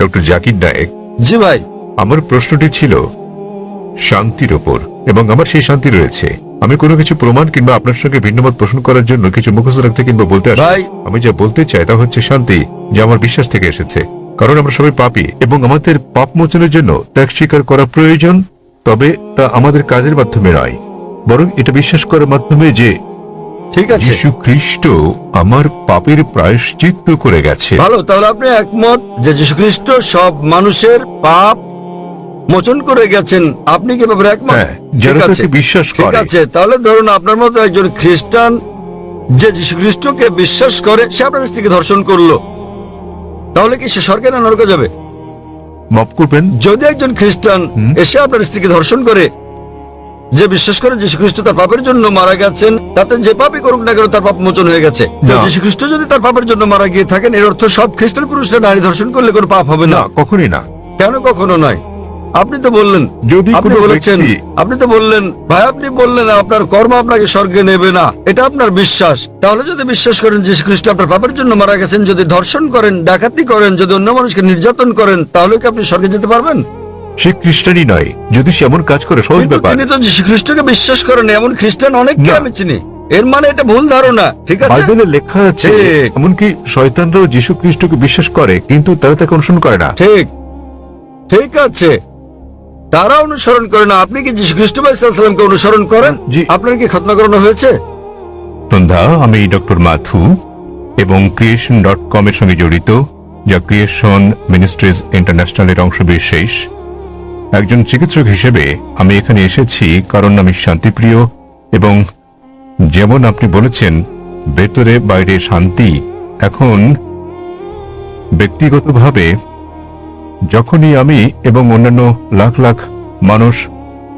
Doctor Zakir Naik জি ভাই। আমার প্রশ্নটি ছিল শান্তির ওপর এবং আমার সেই শান্তি রয়েছে। আমি কোনো কিছু প্রমাণ কিংবা আপনার সঙ্গে ভিন্নমত পোষণ করার জন্য কিছু মুখস্থ রাখতে কিংবা বলতে আসি। ভাই। আমি যা বলতে চাই তা হচ্ছে শান্তি যা আমার বিশ্বাস থেকে এসেছে। কারণ আমরা সবাই পাপি এবং আমাদের পাপ মোচনের জন্য ত্যাগ স্বীকার করা প্রয়োজন তবে তা আমাদের কাজের মাধ্যমে নয়। বরং এটা বিশ্বাস করার মাধ্যমে যে ঠিক আছে। যীশু খ্রিস্ট আমার পাপের প্রায়শ্চিত্ত করে গেছে। ভালো তাহলে আপনি একমত যে যীশু খ্রিস্ট সব মানুষের পাপ মোচন করে গেছেন? আপনি কি ব্যাপারে একমত? হ্যাঁ, ঠিক যারা আছে। তাকে বিশ্বাস ঠিক করে। আছে তাহলে ধরুন আপনার মতো একজন খ্রিস্টান যে যীশু খ্রিস্টকে বিশ্বাস করে সে আপনার স্ত্রীকে ধর্ষণ করল। তাহলে কি সে স্বর্গে না নরকে যাবে? মাফ করবেন। যদি একজন খ্রিস্টান এসে আপনার স্ত্রীকে ধর্ষণ করে যে বিশ্বাস করে যীশু খ্রিস্ট তার পাপের জন্য মারা গেছেন তাতে যে পাপই করুক না কেন তার পাপ মোচন হয়ে গেছে। তো যীশু খ্রিস্ট যদি তার পাপের জন্য মারা গিয়ে থাকেন এর অর্থ সব খ্রিস্টান পুরুষরা নারী ধর্ষণ করলে কোনো পাপ হবে না। কখনই না। কেন কখনো নয়? আপনি তো বললেন যদি আপনি বলেছেন আপনি তো বললেন ভাই আপনি বললেন আপনার কর্ম আপনাকে স্বর্গে নেবে না। এটা আপনার বিশ্বাস। তাহলে যদি বিশ্বাস করেন যীশু খ্রিস্ট আপনার পাপের জন্য মারা গেছেন যদি ধর্ষণ করেন ডাকাতি করেন যদি অন্য মানুষকে নির্যাতন করেন তাহলে কি আপনি স্বর্গে যেতে পারবেন? সে খ্রিস্টানই নয়। যদি সে এমন কাজ করে সহজ ব্যাপার। তিনি তো খ্রিস্টকে বিশ্বাস করেন এমন খ্রিস্টান অনেককে আমি চিনি? এর মানে এটা ভুল ধারণা ঠিক আছে? বাইবেলে লেখা আছে এমনকি শয়তানরাও যীশু খ্রিস্টকে বিশ্বাস করে কিন্তু তারা তাকে অনুসরণ করে না। ঠিক। ঠিক আছে। তারা অনুসরণ করে না। আপনি কি যীশু খ্রিস্ট সাল্লামকে অনুসরণ করেন। আপনার কি খতনা করানো হয়েছে? সন্ধ্যা আমি ডক্টর মাথু এবং ক্রিয়েশন ডট কম এর সঙ্গে জড়িত যা ক্রিয়েশন মিনিস্ট্রিজ ইন্টারন্যাশনালের অংশ বিশেষ একজন চিকিৎসক হিসেবে আমি এখানে এসেছি কারণ আমি শান্তিপ্রিয় এবং যেমন আপনি বলেছেন, ভেতরে বাইরে শান্তি। এখন ব্যক্তিগতভাবে যখনই আমি এবং অন্যান্য লাখ লাখ মানুষ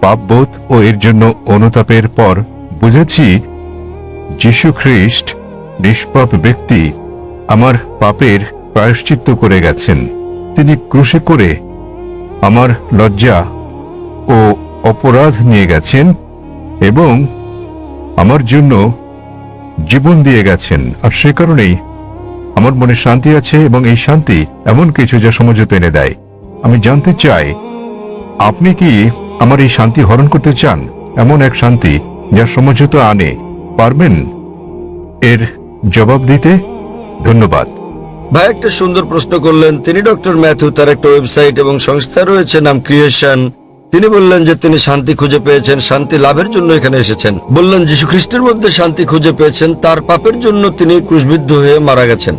পাপবোধ ও এর জন্য অনুতাপের পর বুঝেছি, যীশু খ্রিস্ট নিষ্পাপ ব্যক্তি আমার পাপের প্রায়শ্চিত্ত করে গেছেন। তিনি ক্রুশে করে আমার লজ্জা ও অপরাধ নিয়ে গেছেন এবং আমার জন্য জীবন দিয়ে গেছেন। আর সে কারণেই আমার মনে শান্তি আছে এবং এই শান্তি এমন কিছু যা সমঝোতা এনে দেয়। আমি জানতে চাই, আপনি কি আমার এই শান্তি হরণ করতে চান? এমন এক শান্তি যা সমঝোতা আনে। পারবেন? এর জবাব দিতে ধন্যবাদ। ভাই, একটা সুন্দর প্রশ্ন করলেন। তিনি ডক্টর ম্যাথু, তার একটা ওয়েবসাইট এবং সংস্থা রয়েছে, নাম ক্রিয়েশন। তিনি বললেন যে তিনি শান্তি খুঁজে পেয়েছেন, শান্তি লাভের জন্য এখানে এসেছেন। বললেন, যীশু খ্রিস্টের মধ্যে শান্তি খুঁজে পেয়েছেন, তার পাপের জন্য তিনি ক্রুশবিদ্ধ হয়ে মারা গেছেন।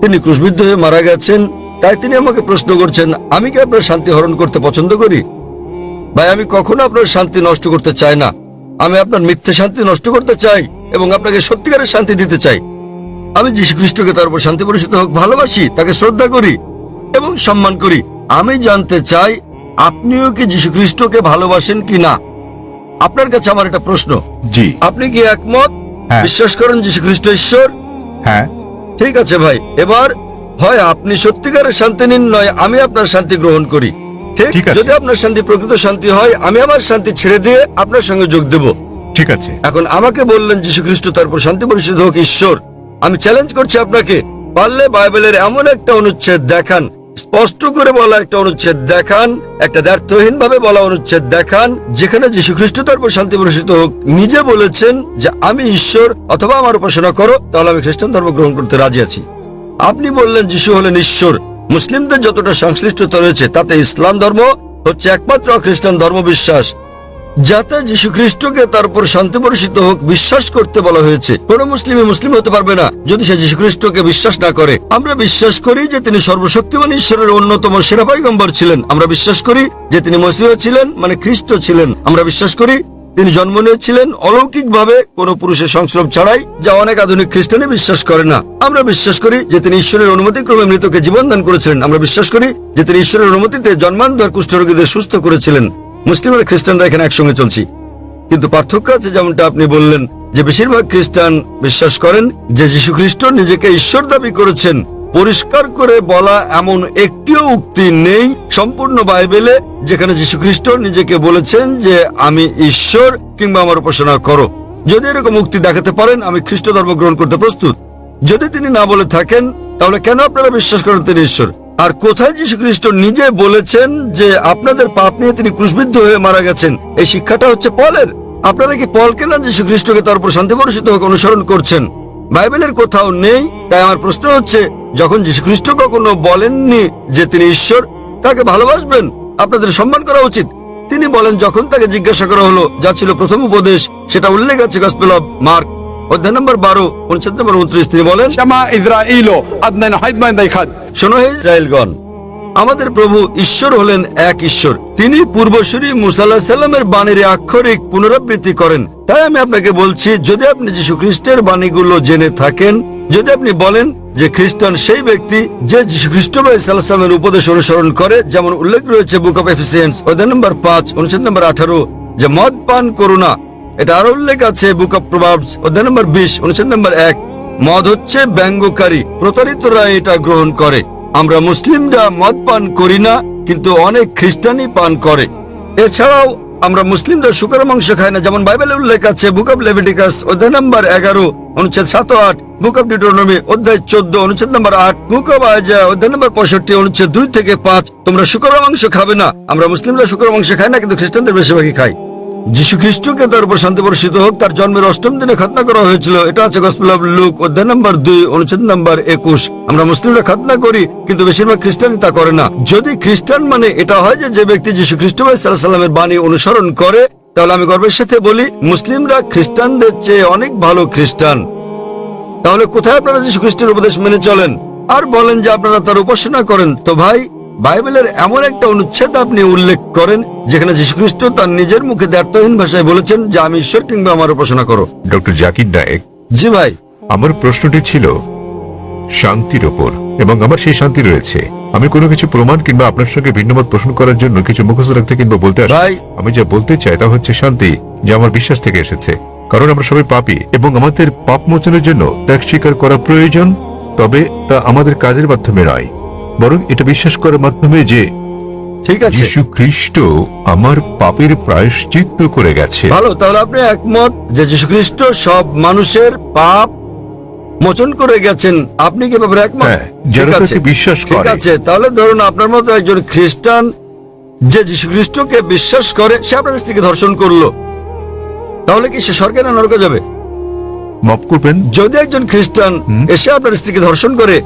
তিনি ক্রুশবিদ্ধ হয়ে মারা গেছেন, তাই তিনি আমাকে প্রশ্ন করছেন, আমি কি আপনার শান্তি হরণ করতে পছন্দ করি? ভাই, আমি কখনো আপনার শান্তি নষ্ট করতে চাই না। আমি আপনার মিথ্যে শান্তি নষ্ট করতে চাই এবং আপনাকে সত্যিকারের শান্তি দিতে চাই। আমি যীশু খ্রিস্টকে তার উপর শান্তি পরিচিত হোক ভালোবাসি তাকে শ্রদ্ধা করি এবং সম্মান করি। আমি জানতে চাই আপনিও কি যীশু খ্রিস্টকে ভালোবাসেন কি না আপনার কাছে আমার একটা প্রশ্ন। জি। আপনি কি একমত? হ্যাঁ। বিশ্বাস করেন যীশু খ্রিস্ট ঈশ্বর। হ্যাঁ। ঠিক আছে ভাই এবার হয় আপনি সত্যিকারের শান্তি নিন নয় আমি আপনার শান্তি গ্রহণ করি। ঠিক। যদি আপনার শান্তি প্রকৃত শান্তি হয় আমি আমার শান্তি ছেড়ে দিয়ে আপনার সঙ্গে যোগ দেব। ঠিক আছে। এখন আমাকে বললেন যীশু খ্রিস্ট তারপর শান্তি পরিষদ হোক ঈশ্বর। আমি চ্যালেঞ্জ করছি আপনাকে, পারলে বাইবেলের এমন একটা অনুচ্ছেদ দেখান, স্পষ্ট করে বলা একটা অনুচ্ছেদ দেখান, একটা দ্ব্যর্থহীন ভাবে বলা অনুচ্ছেদ দেখান, যেখানে যীশু খ্রিস্ট তারপর শান্তি পরিষিত হোক। নিজে বলেছেন যে আমি ঈশ্বর, অথবা আমার উপাসনা করো, তাহলে আমি খ্রিস্টান ধর্ম গ্রহণ করতে রাজি আছি। আপনি বললেন যিশু হলেন ঈশ্বর। মুসলিমদের যতটা সংশ্লিষ্টতা রয়েছে, তাতে ইসলাম ধর্ম হচ্ছে একমাত্র খ্রিস্টান ধর্ম বিশ্বাস যাতে যীশু খ্রিস্টকে তার উপর শান্তি বর্ষিত হোক বিশ্বাস করতে বলা হয়েছে। কোন মুসলিমই মুসলিম হতে পারবে না যদি সে যীশু খ্রিস্টকে বিশ্বাস না করে। আমরা বিশ্বাস করি যে তিনি সর্বশক্তিমান ঈশ্বরের অন্যতম সেরা পয়গম্বর ছিলেন। আমরা বিশ্বাস করি যে তিনি মসিহ ছিলেন মানে খ্রিস্ট ছিলেন। আমরা বিশ্বাস করি তিনি জন্ম নিয়েছিলেন। অলৌকিকভাবে কোন পুরুষের সংস্রব ছাড়াই যা অনেক আধুনিক খ্রিস্টানে বিশ্বাস করে না। আমরা বিশ্বাস করি যে তিনি ঈশ্বরের অনুমতি ক্রমে মৃতকে জীবন দান করেছিলেন। আমরা বিশ্বাস করি যে তিনি ঈশ্বরের অনুমতিতে জন্মান্তর কুষ্ঠরোগীদের সুস্থ করেছিলেন। মুসলিম আর খ্রিস্টানরা এখানে একসঙ্গে চলছি। কিন্তু পার্থক্য আছে যেমনটা আপনি বললেন, যে বেশিরভাগ খ্রিস্টান বিশ্বাস করেন যে যীশু খ্রিস্ট নিজেকে ঈশ্বর দাবি করেছেন। পরিষ্কার করে বলা এমন একটিও উক্তি নেই সম্পূর্ণ বাইবেলে, যেখানে যীশু খ্রিস্ট নিজেকে বলেছেন যে, আমি ঈশ্বর কিংবা আমার উপাসনা করো। যদি এরকম উক্তি দেখাতে পারেন, আমি খ্রিস্ট ধর্ম গ্রহণ করতে প্রস্তুত। যদি তিনি না বলে থাকেন, তাহলে কেন আপনারা বিশ্বাস করেন তিনি ঈশ্বর? আর কোথায় যীশু খ্রিস্ট নিজে বলেছেন যে আপনাদের পাপ নিয়ে তিনি ক্রুশবিদ্ধ হয়ে মারা গেছেন? এই শিক্ষাটা হচ্ছে পলের। আপনারা কি পলকে না যীশু খ্রিস্টকে তার উপর শান্তি বর্ষিত হোক অনুসরণ করছেন? বাইবেলের কোথাও নেই, তাই আমার প্রশ্ন হচ্ছে, যখন যীশু খ্রিস্ট কখনো বলেননি যে তিনি ঈশ্বর, তাকে ভালোবাসবেন? আপনাদের সম্মান করা উচিত। তিনি বলেন, যখন তাকে জিজ্ঞাসা করা হলো, যা ছিল প্রথম উপদেশ, সেটা উল্লেখ আছে গসপেল মার্ক। অধ্যায় নম্বর বারো উনষাট নম্বর উনত্রিশ তিনি বলেন শোনো ইসরায়েলগণ আমাদের প্রভু ঈশ্বর হলেন এক ঈশ্বর। তিনি পূর্বশ্বরী মুসাল্লাহ সাল্লামের বাণীর আক্ষরিক পুনরাবৃত্তি করেন। তাই আমি আপনাকে বলছি যদি আপনি যীশু খ্রিস্টের বাণীগুলো জেনে থাকেন যদি আপনি বলেন যে খ্রিস্টান সেই ব্যক্তি যে যীশু খ্রিস্ট উপদেশ অনুসরণ করে যেমন উল্লেখ রয়েছে বুক অফ এফিসিয়েন্স অধ্যায় নম্বর পাঁচ অনুচ্ছেদ নম্বর আঠারো যে মদ পান করুণা এটা আরও উল্লেখ আছে বুক অফ প্রভাবস অধ্যায় নম্বর বিশ, অনুচ্ছেদ নম্বর এক। মদ হচ্ছে ব্যঙ্গকারী, প্রতারিতরা এটা গ্রহণ করে। আমরা মুসলিমরা মদ পান করি না, কিন্তু অনেক খ্রিস্টানই পান করে। এছাড়াও আমরা মুসলিমরা শুকর মাংস খাই না, যেমন বাইবেলে উল্লেখ আছে বুক অব লেভিটিকাস অধ্যায় নম্বর এগারো, অনুচ্ছেদ সাত আট বুক অব ডিটোনমি অধ্যায় চোদ্দ, অনুচ্ছেদ নম্বর আট বুক অব আয়জা অধ্যায় নম্বর পঁয়ষট্টি, অনুচ্ছেদ দুই থেকে পাঁচ। তোমরা শুকর মাংস খাবে না। আমরা মুসলিমরা শুকর মাংস খাই না, কিন্তু খ্রিস্টানদের বেশিরভাগই খাই। যীশু খ্রিস্টকে তার উপর শান্তি বর্ষিত হোক, তার জন্মের অষ্টম দিনে খাতনা করা হয়েছিল। এটা আছে গসপেল লুক অধ্যায় নম্বর দুই, অনুচ্ছেদ নম্বর একুশ। আমরা মুসলিমরা খাতনা করি, কিন্তু বেশিরভাগ খ্রিস্টানই তা করে না। যদি খ্রিস্টান মানে এটা হয় যে যে ব্যক্তি যীশু খ্রিস্ট ভাই সাল্লামের বাণী অনুসরণ করে, তাহলে আমি গর্বের সাথে বলি, মুসলিমরা খ্রিস্টানদের চেয়ে অনেক ভালো খ্রিস্টান। তাহলে কোথায় আপনারা যীশু খ্রিস্টের উপদেশ মেনে চলেন? আর বলেন যে আপনারা তার উপাসনা করেন। তো ভাই বাইবেলের এমন একটা অনুচ্ছেদ আপনি উল্লেখ করেন যেখানে যীশুখ্রিস্ট তার নিজের মুখে দ্ব্যর্থহীন ভাষায় বলেছেন যে আমি ঈশ্বর কিংবা আমার উপাসনা করো। ডক্টর জাকির নায়েক জি ভাই। আমার প্রশ্নটি ছিল শান্তির ওপর এবং আমার সেই শান্তি রয়েছে। আমি কোনো কিছু প্রমাণ কিংবা আপনার সঙ্গে ভিন্নমত পোষণ করার জন্য কিছু মুখস্থ রাখতে কিংবা বলতে আসি। ভাই। আমি যা বলতে চাই তা হচ্ছে শান্তি যা আমার বিশ্বাস থেকে এসেছে। কারণ আমরা সবাই পাপি এবং আমাদের পাপ মোচনের জন্য ত্যাগ স্বীকার করা প্রয়োজন তবে তা আমাদের কাজের মাধ্যমে নয়। বরং এটা বিশ্বাস করার মাধ্যমে যে ঠিক আছে। যীশু খ্রিস্ট আমার পাপের প্রায়শ্চিত্ত করে গেছে। ভালো তাহলে আপনি একমত যে যীশুখ্রিস্ট সব মানুষের পাপ মোচন করে গেছেন। আপনি কি ব্যাপারে একমত? হ্যাঁ, যারা ঠিক আছে। তাকে বিশ্বাস ঠিক করে। আছে তাহলে ধরুন আপনার মতো একজন খ্রিস্টান যে যীশুখ্রিস্টকে বিশ্বাস করে সে আপনার স্ত্রীকে ধর্ষণ করল। তাহলে কি সে স্বর্গে না নরকে যাবে? মাফ করবেন। যদি একজন খ্রিস্টান এসে আপনার স্ত্রীকে ধর্ষণ করে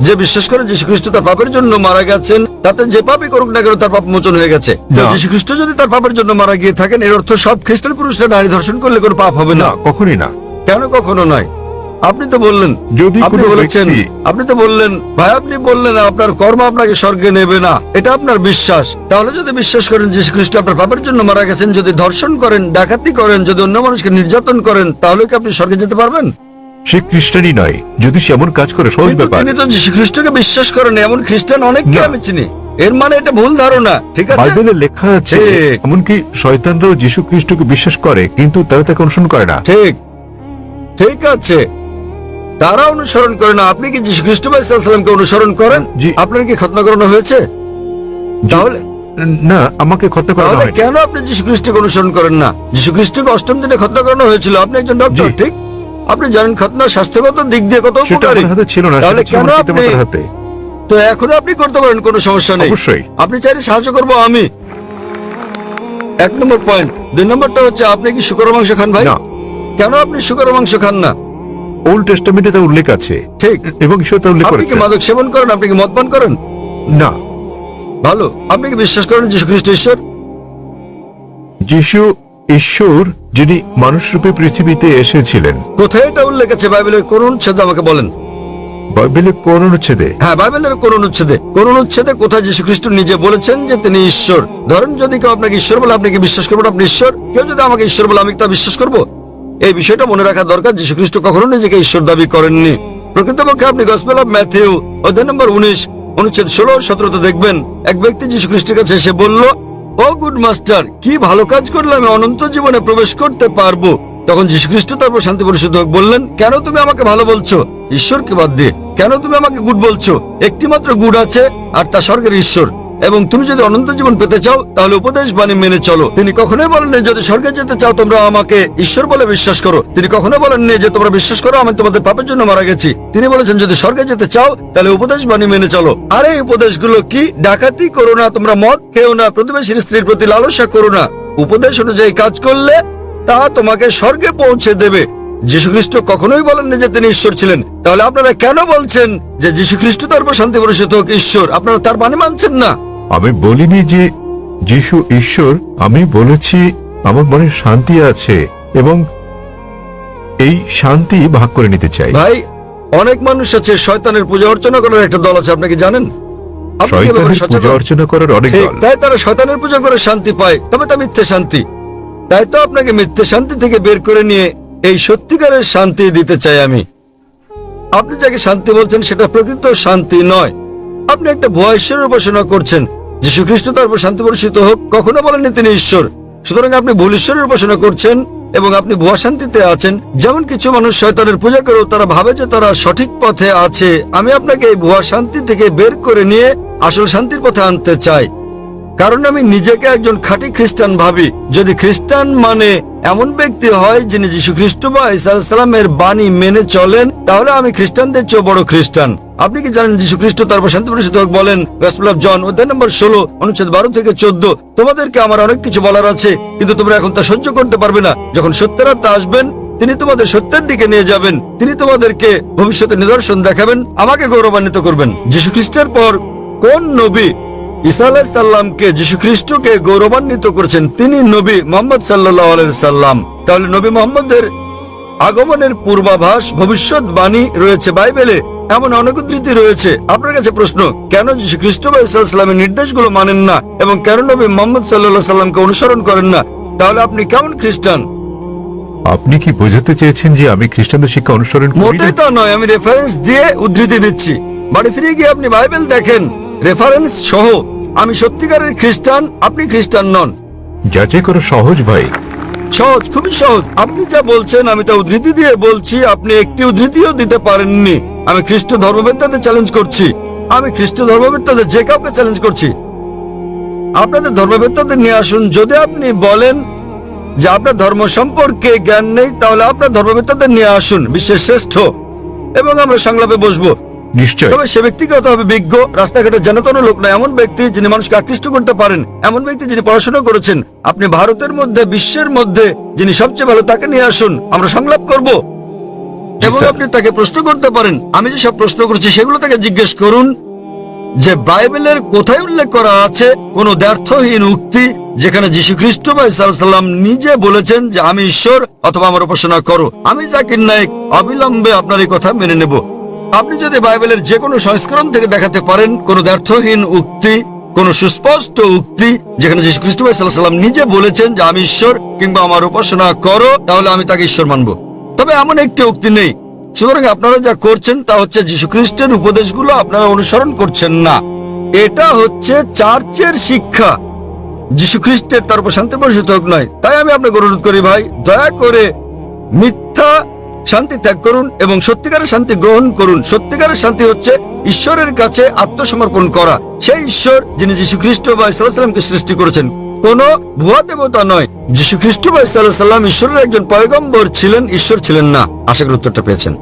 যে বিশ্বাস করে যীশু খ্রিস্ট তার পাপের জন্য মারা গেছেন তাতে যে পাপই করুক না কেন তার পাপ মোচন হয়ে গেছে। যীশু খ্রিস্ট যদি তার পাপের জন্য মারা গিয়ে থাকেন এর অর্থ সব খ্রিস্টান পুরুষরা নারী ধর্ষণ করলে কোনো পাপ হবে না। না কখনই না। কেন কখনো নয়? আপনি তো বললেন যদি আপনি বলেছেন আপনি তো বললেন ভাই আপনি বললেন আপনার কর্ম আপনাকে স্বর্গে নেবে না। এটা আপনার বিশ্বাস। তাহলে যদি বিশ্বাস করেন যীশু খ্রিস্ট আপনার পাপের জন্য মারা গেছেন যদি ধর্ষণ করেন ডাকাতি করেন যদি অন্য মানুষকে নির্যাতন করেন তাহলে কি আপনি স্বর্গে যেতে পারবেন? সে খ্রিস্টানই নয়। যদি সে এমন কাজ করে সহজ ব্যাপার। তিনি তো খ্রিস্টকে বিশ্বাস করেন এমন খ্রিস্টান অনেককে। আমি চিনি। এর মানে এটা ভুল ধারণা ঠিক আছে? বাইবেলে লেখা আছে এমনকি শয়তানরাও যীশু খ্রিস্টকে বিশ্বাস করে কিন্তু তারা তাকে অনুসরণ করে না। ঠিক। ঠিক আছে। তারা অনুসরণ করে না। আপনি কি যীশু খ্রিস্ট সাল্লামকে অনুসরণ করেন। আপনার কি খতনা করানো হয়েছে? তাহলে না আমাকে খত্তা করা তাহলে হয় কেন আপনি যীশু খ্রিস্টকে অনুসরণ করেন না? যীশু খ্রিস্টকে অষ্টম দিনে খতনা করানো হয়েছিল। আপনি একজন ডক্টর ঠিক? আপনি জানেন খতনা স্বাস্থ্যগত দিক দিয়ে কত সেটা উপকারী? ছিল না তাহলে কেন আপনি হাতে। তো এখন আপনি করতে পারেন কোনো সমস্যা নেই। অবশ্যই। আপনি চাইলে সাহায্য করব আমি। এক নম্বর পয়েন্ট দুই নম্বরটা হচ্ছে আপনি কি শুকর মাংস খান ভাই? না। কেন আপনি শুকর মাংস খান না? ওল্ড টেস্টামেন্টে তা উল্লেখ আছে। ঠিক। এবং ঈশ্বর তা উল্লেখ আপনি করেছে। কি মাদক সেবন করেন? আপনি কি মদ পান করেন? না। ভালো। আপনি কি বিশ্বাস করেন যীশু খ্রিস্ট ঈশ্বর? যিশু ঈশ্বর যিনি মানুষ রূপে পৃথিবীতে এসেছিলেন। কোথায় এটা উল্লেখ আছে? বাইবেলের কোন অনুচ্ছেদে আমাকে বলেন। বাইবেলে কোন অনুচ্ছেদে হ্যাঁ বাইবেলের কোন অনুচ্ছেদে কোন অনুচ্ছেদে কোথায় যীশু খ্রিস্ট নিজে বলেছেন যে তিনি ঈশ্বর? ধরেন যদি কেউ আপনাকে ঈশ্বর বলে আপনি কি বিশ্বাস করবেন আপনি ঈশ্বর? কেউ যদি আমাকে ঈশ্বর বলে আমি তা বিশ্বাস করব? এই বিষয়টা মনে রাখা দরকার যীশু খ্রিস্ট কখনো নিজেকে ঈশ্বর দাবি করেননি। প্রকৃতপক্ষে আপনি গসপেল অফ ম্যাথিউ অধ্যায় নম্বর উনিশ অনুচ্ছেদ ষোলো সতেরোতে দেখবেন এক ব্যক্তি যীশু খ্রিস্টের কাছে এসে বলল ও গুড মাস্টার, কি ভালো কাজ করলে আমি অনন্ত জীবনে প্রবেশ করতে পারব? তখন যীশু খ্রিস্ট তারপর শান্তি পরিশোধক বললেন, কেন তুমি আমাকে ভালো বলছো? ঈশ্বরকে বাদ দিয়ে কেন তুমি আমাকে গুড বলছো? একটি মাত্র গুড আছে, আর তা স্বর্গের ঈশ্বর। এবং তুমি যদি অনন্ত জীবন পেতে চাও, তাহলে উপদেশ বাণী মেনে চলো। তিনি কখনোই বলেননি যদি স্বর্গে যেতে চাও, তোমরা আমাকে ঈশ্বর বলে বিশ্বাস করো। তিনি কখনো বলেননি যে তোমরা বিশ্বাস করো, আমি তোমাদের পাপের জন্য মারা গেছি। তিনি বলেছেন, যদি স্বর্গে যেতে চাও, তাহলে উপদেশ বাণী মেনে চলো। আর এই উপদেশগুলো কি? ডাকাতি করো না তোমরা মদ খেও না, প্রতিবেশীর স্ত্রীর প্রতি লালসা করো না। উপদেশ অনুযায়ী কাজ করলে তা তোমাকে স্বর্গে পৌঁছে দেবে। যীশু খ্রিস্ট কখনোই বলেননি যে তিনি ঈশ্বর ছিলেন। তাহলে আপনারা কেন বলছেন যে যীশু খ্রিস্ট তার শান্তি বর্ষিত হোক, ঈশ্বর? আপনারা তার বাণী মানছেন না। আমি বলিনি যে যিশু ঈশ্বর আমি বলেছি আমার মনে শান্তি আছে এবং এই শান্তি ভাগ করে নিতে চাই। ভাই অনেক মানুষ আছে শয়তানের পূজা অর্চনা করার একটা দল আছে আপনি কি জানেন? আপনি কি ব্যাপারে শয়তানের সচেতন? পূজা অর্চনা করার অনেক দল। তাই তারা শয়তানের পূজা করে শান্তি পায় তবে তা মিথ্যে শান্তি। তাই তো আপনাকে মিথ্যে শান্তি থেকে বের করে নিয়ে এই সত্যিকারের শান্তি দিতে চাই আমি। আপনি যাকে শান্তি বলছেন সেটা প্রকৃত শান্তি নয়। আপনি একটা ভুয়া ঈশ্বরের উপাসনা করছেন যীশু খ্রিস্ট তার উপর শান্তি বর্ষিত হোক, কখনো বলেননি তিনি ঈশ্বর। সুতরাং আপনি ভুল ঈশ্বরের উপাসনা করছেন এবং আপনি ভুয়া শান্তিতে আছেন। যেমন কিছু মানুষ শয়তানের পূজা করেও তারা ভাবে যে তারা সঠিক পথে আছে। আমি আপনাকে এই ভুয়া শান্তি থেকে বের করে নিয়ে আসল শান্তির পথে আনতে চাই। কারণ আমি নিজেকে একজন খাঁটি খ্রিস্টান ভাবি। যদি খ্রিস্টান মানে এমন ব্যক্তি হয় যিনি যীশু খ্রিস্ট বা ইসালামের বাণী মেনে চলেন, তাহলে আমি খ্রিস্টানদের চেয়েও বড় খ্রিস্টান। আপনি কি জানেন যীশু খ্রিস্ট তারপর শান্তি হোক বলেন? জন অধ্যায় নম্বর ষোলো, অনুচ্ছেদ বারো থেকে চোদ্দ। তোমাদেরকে আমার অনেক কিছু বলার আছে, কিন্তু তোমরা এখন তা সহ্য করতে পারবে না। যখন সত্যের আত্মা আসবেন, তিনি তোমাদের সত্যের দিকে নিয়ে যাবেন। তিনি তোমাদেরকে ভবিষ্যতে নিদর্শন দেখাবেন, আমাকে গৌরবান্বিত করবেন। যীশু খ্রিস্টের পর কোন নবী ঈসা আলাইহিস সাল্লামকে যীশু খ্রিস্টকে গৌরবান্বিত করেছেন তিনি নবী মোহাম্মদ সাল্লাহ সাল্লাম। তাহলে নবী মোহাম্মদের আগমনের পূর্বাভাস ভবিষ্যৎবাণী রয়েছে বাইবেলে? এমন অনেক উদ্ধৃতি রয়েছে? আপনার কাছে প্রশ্ন কেন যীশু খ্রিস্ট বা ইসলামের নির্দেশগুলো মানেন না এবং কেন নবী মোহাম্মদ সাল্লাহ সাল্লামকে অনুসরণ করেন না? তাহলে আপনি কেমন খ্রিস্টান? আপনি কি বোঝাতে চেয়েছেন যে আমি খ্রিস্টানদের শিক্ষা অনুসরণ করি না? তা নয় আমি রেফারেন্স দিয়ে উদ্ধৃতি দিচ্ছি। বাড়ি ফিরে গিয়ে আপনি বাইবেল দেখেন। রেফারেন্স সহ আমি সত্যিকারের খ্রিস্টান আপনি খ্রিস্টান নন। যাচাই করা সহজ ভাই। সহজ খুবই সহজ। আপনি যা বলছেন আমি তা উদ্ধৃতি দিয়ে বলছি আপনি একটি উদ্ধৃতিও দিতে পারেননি। আমি খ্রিস্ট ধর্মবেত্তাদের চ্যালেঞ্জ করছি। আমি খ্রিস্ট ধর্মবেত্তাদের যে কাউকে চ্যালেঞ্জ করছি। আপনাদের ধর্মবেত্তাদের নিয়ে আসুন। যদি আপনি বলেন যে আপনার ধর্ম সম্পর্কে জ্ঞান নেই তাহলে আপনার ধর্মবেত্তাদের নিয়ে আসুন। বিশ্বের শ্রেষ্ঠ। এবং আমরা সংলাপে বসবো। নিশ্চয় তবে সে ব্যক্তিকে হতে হবে বিজ্ঞ রাস্তাঘাটে জানাতন লোক না এমন ব্যক্তি যিনি মানুষকে আকৃষ্ট করতে পারেন এমন ব্যক্তি যিনি পড়াশোনা করেছেন আপনি ভারতের মধ্যে বিশ্বের মধ্যে যিনি সবচেয়ে ভালো তাকে নিয়ে আসুন আমরা সংলাপ করব। এবং আপনি তাকে প্রশ্ন করতে পারেন আমি যে সব প্রশ্ন করছি সেগুলো তাকে জিজ্ঞেস করুন যে বাইবেলের কোথায় উল্লেখ করা আছে কোন দ্ব্যর্থহীন উক্তি যেখানে যীশু খ্রিস্ট সাল্লাম নিজে বলেছেন যে আমি ঈশ্বর অথবা আমার উপাসনা করো। আমি জাকির নায়ক অবিলম্বে আপনার এই কথা মেনে নেব। আপনি যদি বাইবেলের যে কোনো সংস্করণ থেকে দেখাতে পারেন, কোন দ্ব্যর্থহীন উক্তি, কোন সুস্পষ্ট উক্তি, যেখানে যীশু খ্রিস্ট সাল্লাম নিজে বলেছেন যে আমি ঈশ্বর কিংবা আমার উপাসনা করো, তাহলে আমি তাকে ঈশ্বর মানব। তবে এমন একটি উক্তি নেই। সুতরাং আপনারা যা করছেন তা হচ্ছে যীশু খ্রিস্টের উপদেশগুলো আপনারা অনুসরণ করছেন না। এটা হচ্ছে চার্চের শিক্ষা। যীশু খ্রিস্টের তার উপর শান্তি পরিষদ হোক নয় তাই আমি আপনাকে অনুরোধ করি ভাই, দয়া করে মিথ্যা শান্তি ত্যাগ করুন এবং সত্যিকারের শান্তি গ্রহণ করুন। সত্যিকারের শান্তি হচ্ছে ঈশ্বরের কাছে আত্মসমর্পণ করা। সেই ঈশ্বর যিনি যীশু খ্রিস্ট বা ইসলামকে সৃষ্টি করেছেন। কোন ভুয়া দেবতা নয়। যীশু খ্রিস্ট বা ইসলাম ঈশ্বরের একজন পয়গম্বর ছিলেন, ঈশ্বর ছিলেন না। আশা করি উত্তরটা পেয়েছেন।